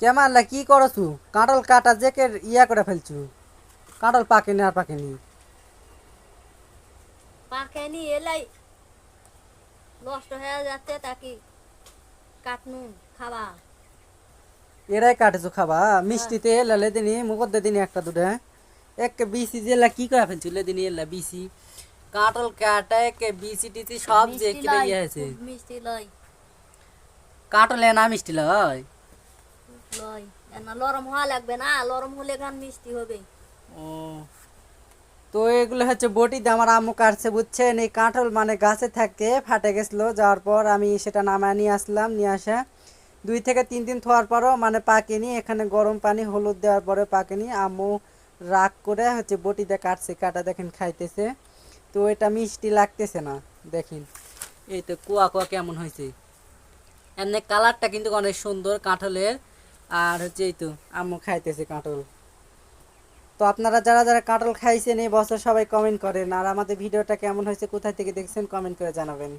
কেমাল্লা কি করছু? কাঁঠাল কাটা যে কে ইয়া করে ফেলছু। কাঁঠাল পাকেনি আর পাকেনি পাকেনি এলাই। নষ্ট হয়ে যাচ্ছে তাকে কাটনু খাবা। এরাই কাটেছো খাবা। মিষ্টিতে এলালে দিনি মুখর দিনি একটা দুটো এক বিসি জেলা কি করে ফেলছিল দিনি এলা বিসি। কাঁঠাল কাটা এক বিসি টিসি সব যে কিনে খুব মিষ্টি লয়। কাঁঠাল না মিষ্টি লয়? লয়। না লরম হওয়া লাগবে না, লরম হলে গান মিষ্টি হবে। ও। তো এগুলো হচ্ছে বটিতে আমার আম্মু কাটছে, বুঝছেন? এই কাঁঠাল মানে গাছে থাকে, ফাটে গেছিল, যাওয়ার পর আমি সেটা নামায় নিয়ে আসলাম, নিয়ে আসা। দুই থেকে তিন দিন থোয়ার পরও মানে পাকেনি এখানে গরম পানি, হলুদ দেওয়ার পরে পাকেনি আম্মু রাগ করে হচ্ছে বটিতে কাটছে, কাটা দেখেন খাইতেছে। তো এটা মিষ্টি লাগতেছে না, দেখেন। এই তো কুয়া কুয়া কেমন হয়েছে। এমনি কালারটা কিন্তু অনেক সুন্দর, কাঁঠালের। আর হচ্ছে এই তো, আম্মু খাইতেছে কাঁটল তো আপনারা যারা যারা কাঁটল খাইছেন এই বছর সবাই কমেন্ট করেন, আর আমাদের ভিডিওটা কেমন হয়েছে, কোথায় থেকে দেখছেন কমেন্ট করে জানাবেন।